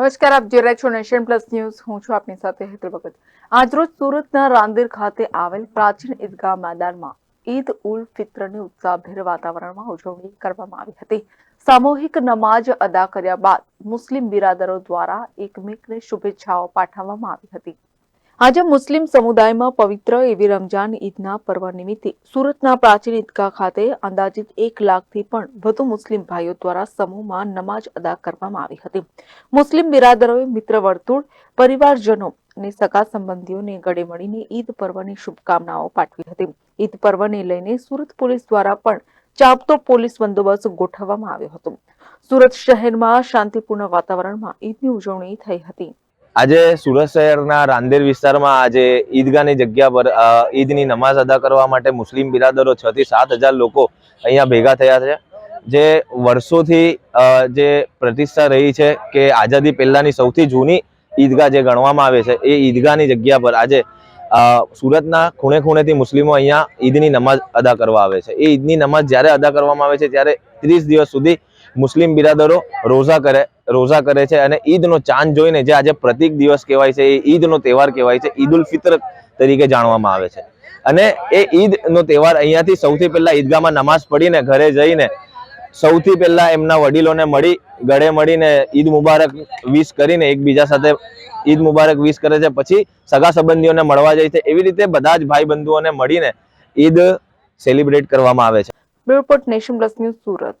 નમસ્કાર, આપ જોઈ રહ્યા છો નેશન પ્લસ ન્યૂઝ. હું છું આપની સાથે હેતલ ભગત. આજરોજ સુરતના રાંદેર ખાતે આવેલ પ્રાચીન ઈદગાહ મેદાનમાં ઈદ ઉલ ફિત્રની ઉત્સાહભેર વાતાવરણમાં ઉજવણી કરવામાં આવી હતી. સામૂહિક નમાજ અદા કર્યા બાદ મુસ્લિમ બિરાદરો દ્વારા એકમેકને શુભેચ્છાઓ પાઠવવામાં આવી હતી. આજે મુસ્લિમ સમુદાયમાં પવિત્ર એવી રમજાન ઈદના પર્વ નિમિત્તે સુરતના પ્રાચીન ઈદગાહ ખાતે અંદાજિત એક લાખથી પણ વધુ મુસ્લિમ ભાઈઓ દ્વારા સમૂહમાં નમાજ અદા કરવામાં આવી હતી. મુસ્લિમ બિરાદરોએ મિત્ર વર્તુળ, પરિવારજનો અને સગા સંબંધીઓને ગળે મળીને ઈદ પર્વની શુભકામનાઓ પાઠવી હતી. ઈદ પર્વને લઈને સુરત પોલીસ દ્વારા પણ ચાંપતો પોલીસ બંદોબસ્ત ગોઠવવામાં આવ્યો હતો. સુરત શહેરમાં શાંતિપૂર્ણ વાતાવરણમાં ઈદની ઉજવણી થઈ હતી. આજે સુરત શહેરના રાંદેર વિસ્તારમાં આજે ઈદગાહની જગ્યા પર ઈદની નમાઝ અદા કરવા માટે મુસ્લિમ બિરાદરો છ થી સાત હજાર લોકો અહીંયા ભેગા થયા છે. જે વર્ષોથી જે પ્રતિષ્ઠા રહી છે કે આઝાદી પહેલાની સૌથી જૂની ઈદગાહ જે ગણવામાં આવે છે, એ ઈદગાહની જગ્યા પર આજે સુરતના ખૂણે ખૂણેથી મુસ્લિમો અહીંયા ઈદની નમાઝ અદા કરવા આવે છે. એ ઈદની નમાઝ જ્યારે અદા કરવામાં આવે છે, ત્યારે ત્રીસ દિવસ સુધી મુસ્લિમ બિરાદરો રોઝા કરે રોઝા કરે છે અને ઈદનો ચાંદ જોઈને જે આજે પ્રતિક દિવસ કહેવાય છે, એ ઈદનો તહેવાર કહેવાય છે ઈદ ઉલ ફિત્ર તરીકે જાણવામાં આવે છે. અને એ ઈદનો તહેવાર અહીંયાથી સૌથી પહેલા ઈદગાહમાં નમાઝ પડીને ઘરે જઈને સૌથી પહેલા એમના વડીલોને મળી, ગળે મળીને ઈદ મુબારક વિશ કરીને એકબીજા સાથે ઈદ મુબારક વિશ કરે છે. પછી સગા સંબંધીઓને મળવા જાય છે. એવી રીતે બધા જ ભાઈ બંધુઓને મળીને ઈદ સેલિબ્રેટ કરવામાં આવે છે. Report nation plus news Surat.